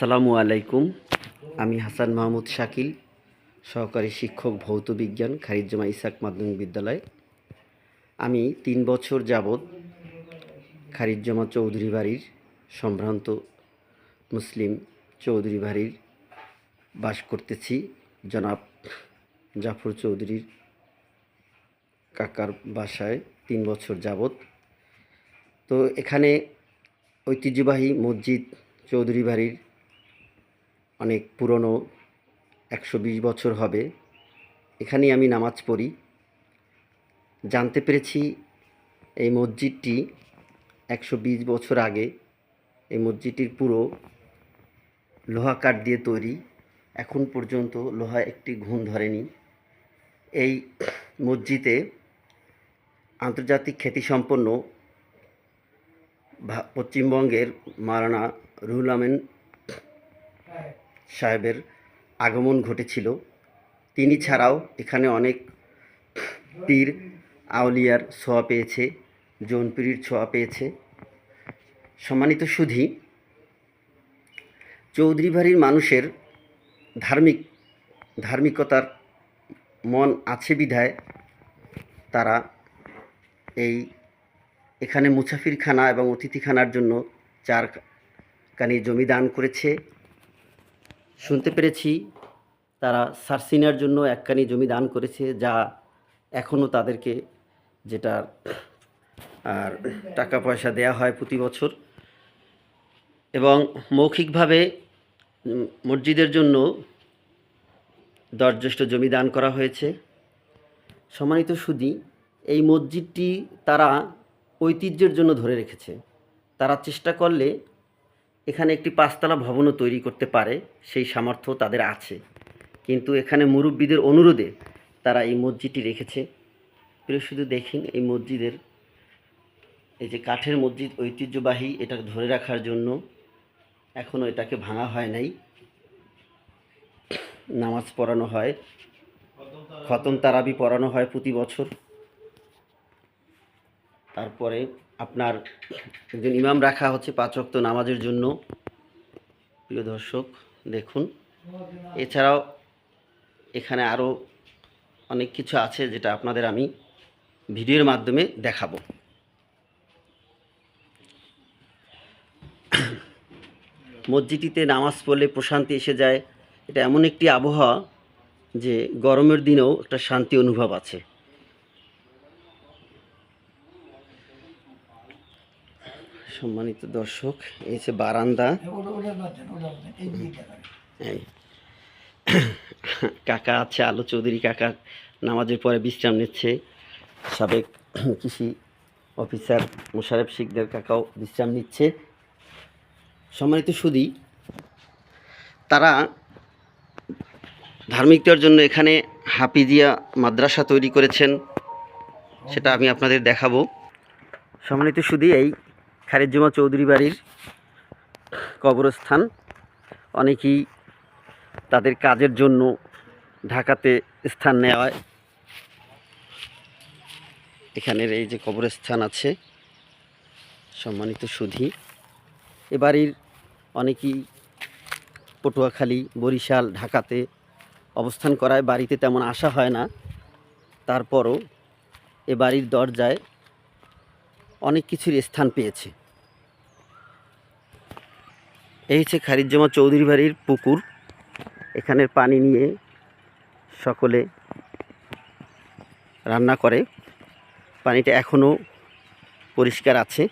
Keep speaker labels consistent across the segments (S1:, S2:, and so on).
S1: আসসালামু আলাইকুম। আমি হাসান মাহমুদ শাকিল, সহকারী শিক্ষক, ভৌত বিজ্ঞান খারিজমা ইসাক মাধ্যমিক বিদ্যালয়। আমি তিন বছর যাবৎ খারিজমা চৌধুরী বাড়ির সম্ভ্রান্ত মুসলিম চৌধুরী বাড়ির বাস করতেছি। জনাব জাফর চৌধুরীর কাকার বাসায় তিন বছর যাবৎ। তো এখানে ঐতিহ্যবাহী মসজিদ চৌধুরী বাড়ির অনেক পুরনো একশো বিশ বছর হবে। এখানেই আমি নামাজ পড়ি। জানতে পেরেছি এই মসজিদটি একশো বিশ বছর আগে এই মসজিদটির পুরো লোহা কাঠ দিয়ে তৈরি। এখন পর্যন্ত লোহা একটি ঘুণ ধরেনি। এই মসজিদে আন্তর্জাতিক খ্যাতিসম্পন্ন পশ্চিমবঙ্গের মারানা রুহুল আমিন সাহেবের আগমন ঘটেছিল। তিনি ছাড়াও এখানে অনেক পীর আউলিয়ার ছোঁয়া পেয়েছে, জৌনপীরির ছোঁয়া পেয়েছে। সম্মানিত সুধী চৌধুরী বাড়ির মানুষের ধার্মিক, ধার্মিকতার মন আছে বিধায় তারা এই এখানে মুসাফিরখানা এবং অতিথিখানার জন্য চার কানি জমি দান করেছে। শুনতে পেরেছি, তারা সার্সিনার জন্য একখানি জমি দান করেছে যা এখনও তাদেরকে যেটা আর টাকা পয়সা দেয়া হয় প্রতি বছর। এবং মৌখিকভাবে মসজিদের জন্য দরজ্যেষ্ঠ জমি দান করা হয়েছে। সম্মানিত সুদি, এই মসজিদটি তারা ঐতিহ্যের জন্য ধরে রেখেছে। তারা চেষ্টা করলে এখানে একটি পাঁচতলা ভবনও তৈরি করতে পারে, সেই সামর্থ্য তাদের আছে। কিন্তু এখানে মুরব্বীদের অনুরোধে তারা এই মসজিদটি রেখেছে। প্রিয়, শুধু দেখেন এই মসজিদের, এই যে কাঠের মসজিদ ঐতিহ্যবাহী, এটা ধরে রাখার জন্য এখনও এটাকে ভাঙা হয় নাই। নামাজ পড়ানো হয়, খতম তারাবি পড়ানো হয় প্রতি বছর। তারপরে আপনার একজন ইমাম রাখা হচ্ছে পাঁচ ওয়াক্ত নামাজের জন্য। প্রিয় দর্শক, দেখুন। এছাড়াও এখানে আরও অনেক কিছু আছে যেটা আপনাদের আমি ভিডিওর মাধ্যমে দেখাবো। মসজিদটিতে নামাজ পড়লে প্রশান্তি এসে যায়। এটা এমন একটি আবহাওয়া যে গরমের দিনেও একটা শান্তি অনুভব আছে। সম্মানিত দর্শক এই যে বারান্দা। কাকা আছে আলো চৌধুরী কাকা নামাজের পরে বিশ্রাম নিচ্ছে। সাবেক কৃষি অফিসার মোশারেফ শিকদের কাকাও বিশ্রাম নিচ্ছে। সম্মানিত সুদী তারা ধার্মিকদের জন্য এখানে হাফিজিয়া মাদ্রাসা তৈরি করেছেন সেটা আমি আপনাদের দেখাবো। সম্মানিত সুদী এই খারিজুমা চৌধুরী বাড়ির কবরস্থান। অনেকেই তাদের কাজের জন্য ঢাকাতে স্থান নেওয়ায় এখানের এই যে কবরস্থান আছে, সম্মানিত সুধী। এ বাড়ির অনেকেই পটুয়াখালী, বরিশাল, ঢাকাতে অবস্থান করায়। বাড়িতে তেমন আসা হয় না। তারপরও এ বাড়ির দরজায় অনেক কিছুর স্থান পেয়েছে। এই হচ্ছে খারিজ্জামা চৌধুরী বাড়ির পুকুর, এখানের পানি নিয়ে সকলে রান্না করে। পানিটা এখনও পরিষ্কার আছে।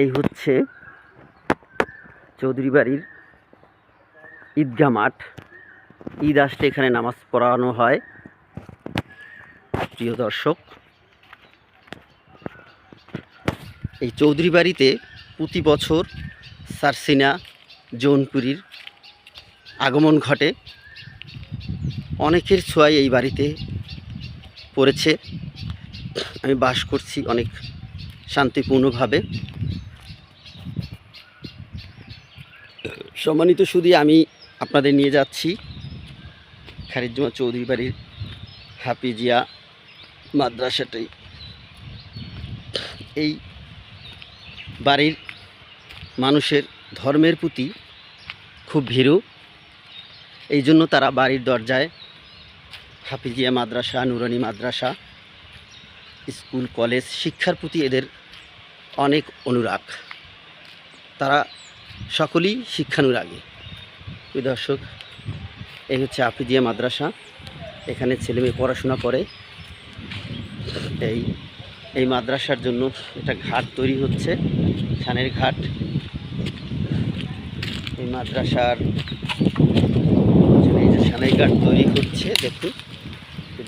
S1: এই হচ্ছে চৌধুরী বাড়ির ঈদগা মাঠ। ঈদ আসলে এখানে নামাজ পড়ানো হয়। প্রিয় দর্শক, এই চৌধুরী বাড়িতে প্রতি বছর সারসিনা জৌনপুরীর আগমন ঘটে। অনেকের ছোঁয়াই এই বাড়িতে পড়েছে। আমি বাস করছি অনেক শান্তিপূর্ণভাবে। সম্মানিত শুধু আমি আপনাদের নিয়ে যাচ্ছি খারিজুমা চৌধুরী বাড়ির হাফিজিয়া মাদ্রাসাটাই এই বাড়ির মানুষের ধর্মের প্রতি খুব ভীরু। এই জন্য তারা বাড়ির দরজায় হাফিজিয়া মাদ্রাসা, নুরানি মাদ্রাসা, স্কুল, কলেজ শিক্ষার প্রতি এদের অনেক অনুরাগ। তারা সকলেই শিক্ষানুরাগী। প্রিয় দর্শক, এই হচ্ছে হাফিজিয়া মাদ্রাসা। এখানে ছেলেমেয়ে পড়াশোনা করে। এই এই মাদ্রাসার জন্য একটা ঘাট তৈরি হচ্ছে। ছানের ঘাট। এই মাদ্রাসার এই যে ছানের ঘাট তৈরি হচ্ছে দেখুন।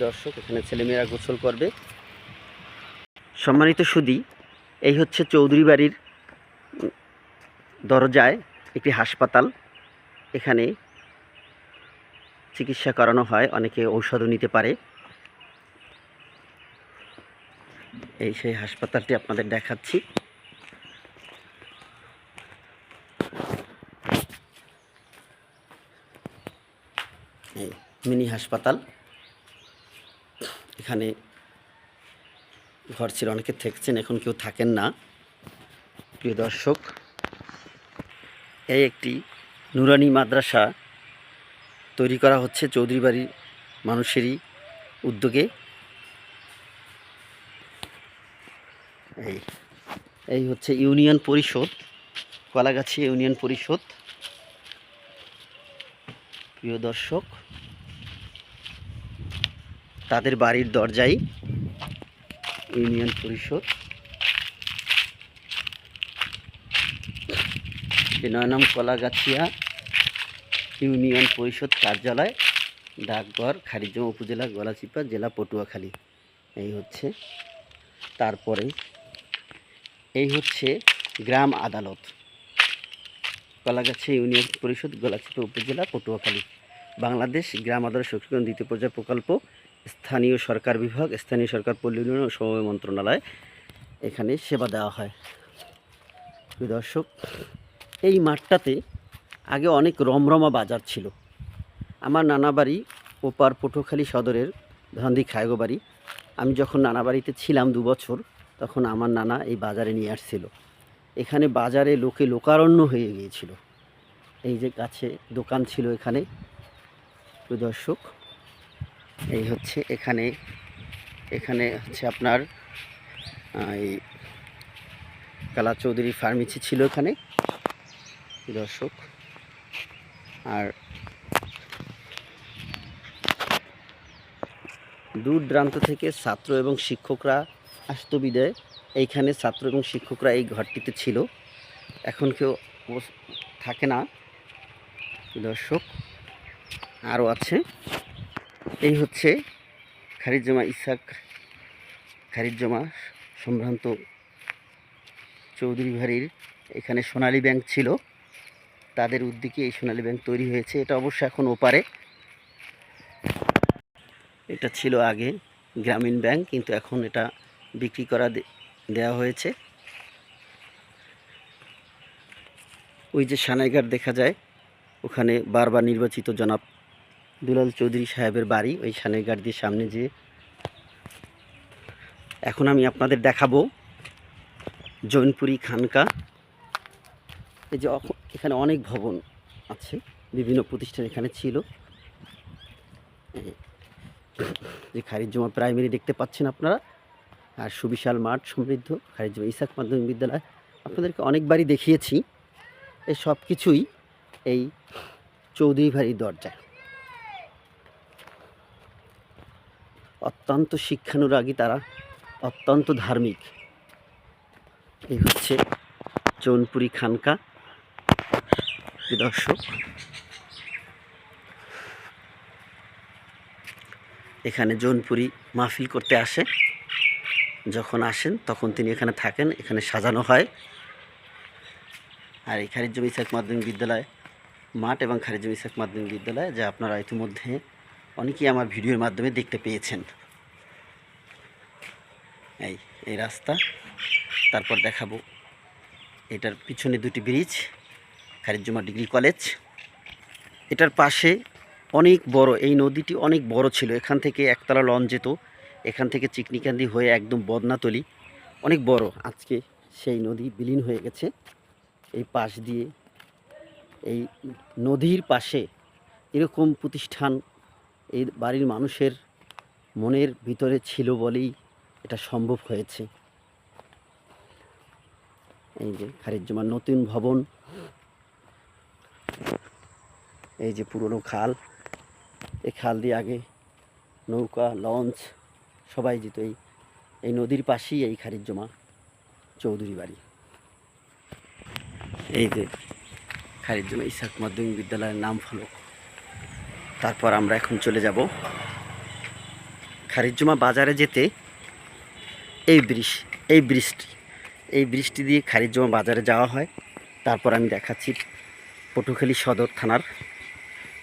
S1: দর্শক, এখানে ছেলেমেয়েরা গোসল করবে। সম্মানিত সুদি, এই হচ্ছে চৌধুরী বাড়ির দরজায় একটি হাসপাতাল। এখানে চিকিৎসা করানো হয়, অনেকে ঔষধও নিতে পারে। এই সেই হাসপাতালটি আপনাদের দেখাচ্ছি এই মিনি হাসপাতাল। এখানে ঘর ছিল, অনেকে থেকেছেন, এখন কেউ থাকেন না। প্রিয় দর্শক, এই একটি নুরানি মাদ্রাসা তৈরি করা হচ্ছে চৌধুরী বাড়ির মানুষেরই উদ্যোগে। এই এই হচ্ছে ইউনিয়ন পরিষদ, কলাগাছি ইউনিয়ন পরিষদ। প্রিয় দর্শক তাদের বাড়ির দরজায় ইউনিয়ন পরিষদ। নয়নাম কলাগাছিয়া ইউনিয়ন পরিষদ কার্যালয়, ডাকঘর, খারিজমা উপজেলা, গলাচিপা জেলা, পটুয়াখালী। এই হচ্ছে তারপরে। এই হচ্ছে গ্রাম আদালত। কলাগাছি ইউনিয়ন পরিষদ, গলাচিপা উপজেলা, পটুয়াখালী। বাংলাদেশ গ্রাম আদালত সংরক্ষণ দ্বিতীয় পর্যায় প্রকল্প স্থানীয় সরকার বিভাগ, স্থানীয় সরকার পল্লী উন্নয়ন ও সমবায় মন্ত্রণালয় এখানে সেবা দেওয়া হয়। দর্শক, এই মাঠটাতে আগে অনেক রমরমা বাজার ছিল। আমার নানা বাড়ি ওপার পটুয়াখালী সদরের ধান্দি খায়গো বাড়ি। আমি যখন নানা বাড়িতে ছিলাম দু বছর, তখন আমার নানা এই বাজারে নিয়ে আসছিল। এখানে বাজারে লোকে লোকারণ্য হয়ে গিয়েছিল। এই যে কাছে দোকান ছিল এখানে। দর্শক এই হচ্ছে এখানে এখানে হচ্ছে আপনার এই কালা চৌধুরী ফার্মেসি ছিল এখানে দর্শক। আর দূর দূরান্ত থেকে ছাত্র এবং শিক্ষকরা আসতো বিদায়। এইখানে ছাত্র এবং শিক্ষকরা এই ঘরটিতে ছিল। এখন কেউ থাকে না দর্শক। আরও আছে। এই হচ্ছে খারিজমা ইসাক, খারিজমা সম্ভ্রান্ত চৌধুরী ভারির এখানে সোনালী ব্যাংক ছিল। তাদের উদ্যোগে এই সোনালী ব্যাংক তৈরি হয়েছে। এটা অবশ্য এখন ওপারে। এটা ছিল আগে গ্রামীণ ব্যাংক, কিন্তু এখন এটা বিক্রি করা দে- দেওয়া হয়েছে। ওই যে সানাইঘাট দেখা যায়, ওখানে বারবার নির্বাচিত জনাব দুলাল চৌধুরী সাহেবের বাড়ি, ওই সানাইঘাট দিয়ে সামনে যে এখন আমি আপনাদের দেখাবো জৈনপুরি খানকা। এই যে এখানে অনেক ভবন আছে, বিভিন্ন প্রতিষ্ঠান এখানে ছিল। যে খারিজমা প্রাইমারি দেখতে পাচ্ছেন আপনারা। আর সুবিশাল মাঠ সমৃদ্ধ খারিজমা ইসাক মাধ্যমিক বিদ্যালয়। আপনাদেরকে অনেকবারই দেখিয়েছি। এই সব কিছুই এই চৌধুরী ভারী দরজা অত্যন্ত শিক্ষানুরাগী তারা, অত্যন্ত ধার্মিক। এই হচ্ছে চৌনপুরি খানকা। দর্শক, এখানে জৌনপুরি মাহফিল করতে আসে। যখন আসেন, তখন তিনি এখানে থাকেন, এখানে সাজানো হয়। আর এই খারিজ জমি ইসাক মাধ্যমিক বিদ্যালয় মাঠ এবং খারিজ জমি ইসাক মাধ্যমিক বিদ্যালয়, যা আপনারা ইতিমধ্যে অনেকেই আমার ভিডিওর মাধ্যমে দেখতে পেয়েছেন। এই এই রাস্তা। তারপর দেখাবো এটার পিছনে দুটি ব্রিজ খারিজুমা ডিগ্রি কলেজ এটার পাশে অনেক বড়, এই নদীটি অনেক বড় ছিল। এখান থেকে একতলা লঞ্চ যেত। এখান থেকে চিকনিকান্দি হয়ে একদম বদনাতলি। অনেক বড়। আজকে সেই নদী বিলীন হয়ে গেছে। এই পাশ দিয়ে এই নদীর পাশে এরকম প্রতিষ্ঠান এই বাড়ির মানুষের মনের ভিতরে ছিল বলেই এটা সম্ভব হয়েছে। এই যে খারিজ্জমার নতুন ভবন। এই যে পুরনো খাল। এই খাল দিয়ে আগে নৌকা, লঞ্চ, সবাই যেত এই এই নদীর পাশেই এই খারিজ্জমা চৌধুরী বাড়ি। এই যে খারিজ্জমা ইসাক মাধ্যমিক বিদ্যালয়ের নাম ফলক। তারপর আমরা এখন চলে যাব খারিজ্জমা বাজারে যেতে। এই ব্রিজ এই ব্রিজটি এই ব্রিজটি দিয়ে খারিজ্জমা বাজারে যাওয়া হয়। তারপর আমি দেখাচ্ছি পটুখালী সদর থানার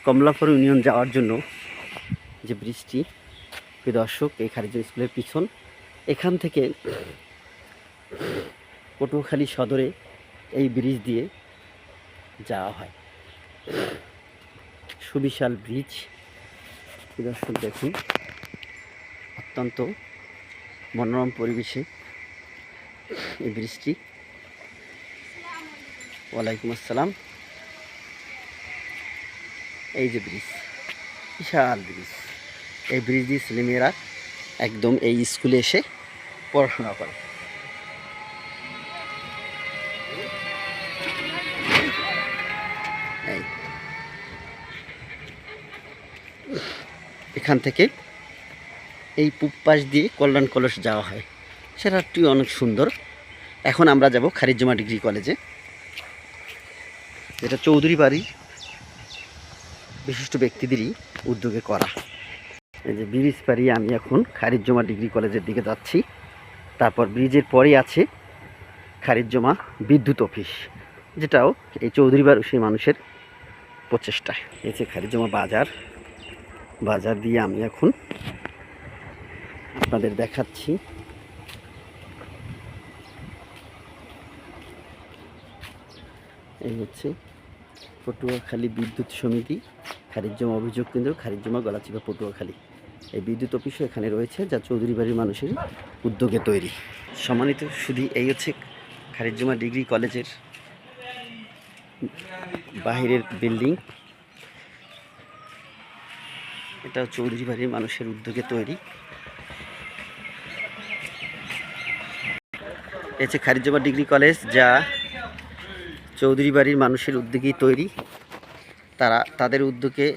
S1: কমলাপুর ইউনিয়ন যাওয়ার জন্য যে ব্রিজটি। দর্শক, এই খারিজ স্কুলের পিছন, এখান থেকে পটুয়াখালী সদরে এই ব্রিজ দিয়ে যাওয়া হয়। সুবিশাল ব্রিজ দর্শক, দেখুন, অত্যন্ত মনোরম পরিবেশে এই ব্রিজটি ওয়ালাইকুম আসসালাম। এই যে ব্রিজ বিশাল ব্রিজ এই ব্রিজ দিয়ে ছেলেমেয়েরা একদম এই স্কুলে এসে পড়াশোনা করে। এই। এখান থেকে এই পূব পাশ দিয়ে কল্যাণ কলস যাওয়া হয়। সেটাটি অনেক সুন্দর। এখন আমরা যাব খারিজমা ডিগ্রি কলেজে। যেটা চৌধুরী বাড়ি বিশিষ্ট ব্যক্তিদেরই উদ্যোগে করা। এই যে ব্রিজ পাড়িয়ে আমি এখন খারিজমা ডিগ্রি কলেজের দিকে যাচ্ছি। তারপর ব্রিজের পরেই আছে খারিজমা বিদ্যুৎ অফিস, যেটাও এই চৌধুরী বাড়ি সেই মানুষের প্রচেষ্টা এই যে খারিজমা বাজার। বাজার দিয়ে আমি এখন আপনাদের দেখাচ্ছি। এই হচ্ছে পটুয়াখালী বিদ্যুৎ সমিতি খারিজমা অভিযোগ কেন্দ্র খারিজমা গলাচিপা, পটুয়াখালী। এই বিদ্যুৎ অফিসও এখানে রয়েছে, যা চৌধুরী বাড়ির মানুষের উদ্যোগে তৈরি। সম্মানিত, শুধু এই হচ্ছে খারিজমা ডিগ্রি কলেজের বাহিরের বিল্ডিং। এটা চৌধুরী বাড়ির মানুষের উদ্যোগে তৈরি। এছে খারিজমা ডিগ্রি কলেজ, যা চৌধুরী বাড়ির মানুষের উদ্যোগেই তৈরি। তারা, তাদের উদ্যোগে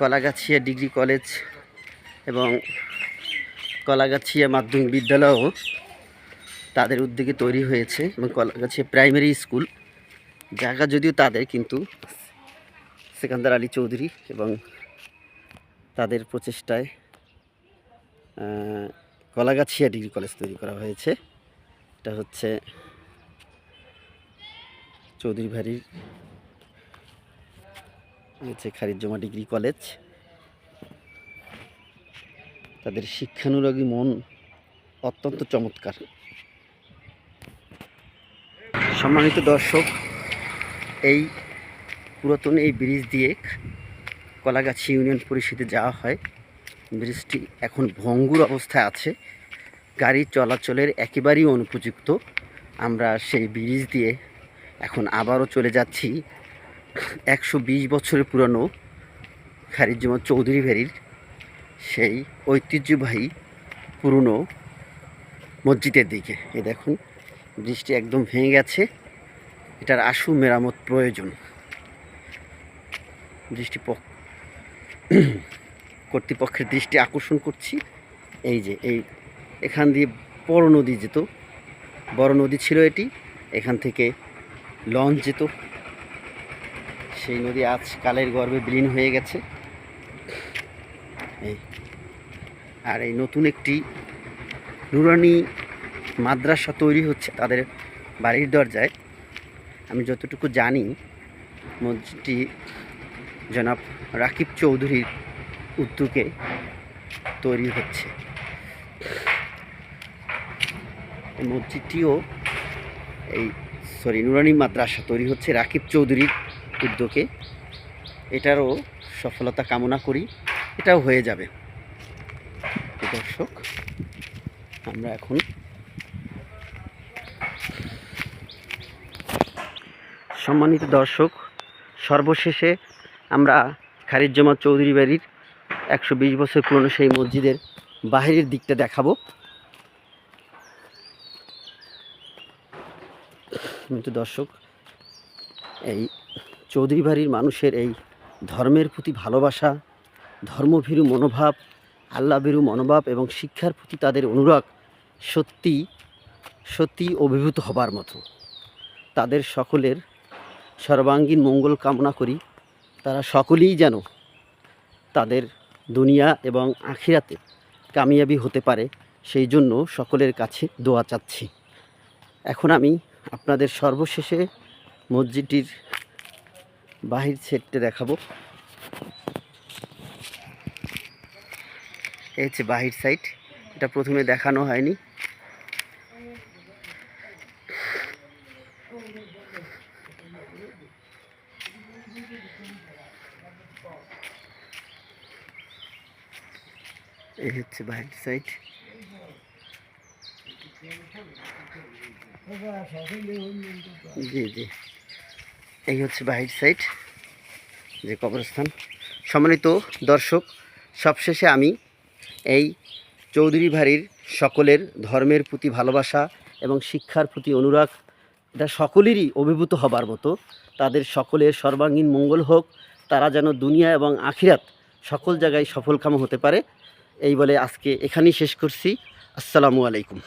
S1: কলাগাছিয়া ডিগ্রি কলেজ এবং কলাগাছিয়া মাধ্যমিক বিদ্যালয়ও তাদের উদ্যোগে তৈরি হয়েছে এবং কলাগাছিয়া প্রাইমারি স্কুল, জায়গা যদিও তাদের, কিন্তু সেকান্দার আলী চৌধুরী এবং তাদের প্রচেষ্টায় কলাগাছিয়া ডিগ্রি কলেজ তৈরি করা হয়েছে। এটা হচ্ছে চৌধুরী বাড়ির হচ্ছে খারিজমা ডিগ্রি কলেজ। তাদের শিক্ষানুরাগী মন অত্যন্ত চমৎকার। সম্মানিত দর্শক, এই পুরাতন এই ব্রিজ দিয়ে কলাগাছি ইউনিয়ন পরিষদে যাওয়া হয়। ব্রিজটি এখন ভঙ্গুর অবস্থায় আছে। গাড়ি চলাচলের একেবারেই অনুপযুক্ত। আমরা সেই ব্রিজ দিয়ে এখন আবারও চলে যাচ্ছি। একশো বিশ বছরের পুরনো খারিজমা চৌধুরী ভেরির সেই ঐতিহ্যবাহী পুরনো মসজিদের দিকে। এ দেখুন, ব্রিজটি একদম ভেঙে গেছে। এটার আশু মেরামত প্রয়োজন। দৃষ্টি পক- কর্তৃপক্ষের দৃষ্টি আকর্ষণ করছি। এই যে, এই এখান দিয়ে বড় নদী যেত, বড় নদী ছিল এটি, এখান থেকে লঞ্চ যেত। সেই নদী আজ কালের গর্ভে বিলীন হয়ে গেছে। এই, আর এই নতুন একটি নুরানি মাদ্রাসা তৈরি হচ্ছে তাদের বাড়ির দরজায়। আমি যতটুকু জানি, মসজিদটি জনাব রাকিব চৌধুরীর উদ্যোগে তৈরি হচ্ছে। মসজিদটিও এই সরি নুরানি মাদ্রাসা তৈরি হচ্ছে রাকিব চৌধুরীর উদ্যোগে। এটারও সফলতা কামনা করি, এটাও হয়ে যাবে। দর্শক, আমরা এখন সম্মানিত দর্শক, সর্বশেষে আমরা খারিজ্জামাত চৌধুরী বাড়ির একশো বিশ বছর পুরনো সেই মসজিদের বাহিরের দিকটা দেখাবো। কিন্তু দর্শক, এই চৌধুরী বাড়ির মানুষের এই ধর্মের প্রতি ভালোবাসা, ধর্মভীরু মনোভাব আল্লাভীরু মনোভাব এবং শিক্ষার প্রতি তাদের অনুরাগ সত্যি সত্যি অভিভূত হবার মতো। তাদের সকলের সর্বাঙ্গীন মঙ্গল কামনা করি। তারা সকলেই যেন তাদের দুনিয়া এবং আখিরাতে কামিয়াবি হতে পারে, সেই জন্য সকলের কাছে দোয়া চাচ্ছি। এখন আমি আপনাদের সর্বশেষে মসজিদটির বাহির সেটটা দেখাবো। এই হচ্ছে বাহির সাইড এটা প্রথমে দেখানো হয়নি এই হচ্ছে বাহির সাইড জি জি। এই হচ্ছে বাহির সাইড যে কবরস্থান। সম্মানিত দর্শক, সবশেষে আমি এই চৌধুরী ভারির সকলের ধর্মের প্রতি ভালোবাসা এবং শিক্ষার প্রতি অনুরাগ, এটা সকলেরই অভিভূত হবার মতো। তাদের সকলের সর্বাঙ্গীন মঙ্গল হোক, তারা যেন দুনিয়া এবং আখিরাত সকল জায়গায় সফলকাম হতে পারে। এই বলে আজকে এখানেই শেষ করছি। আসসালামু আলাইকুম।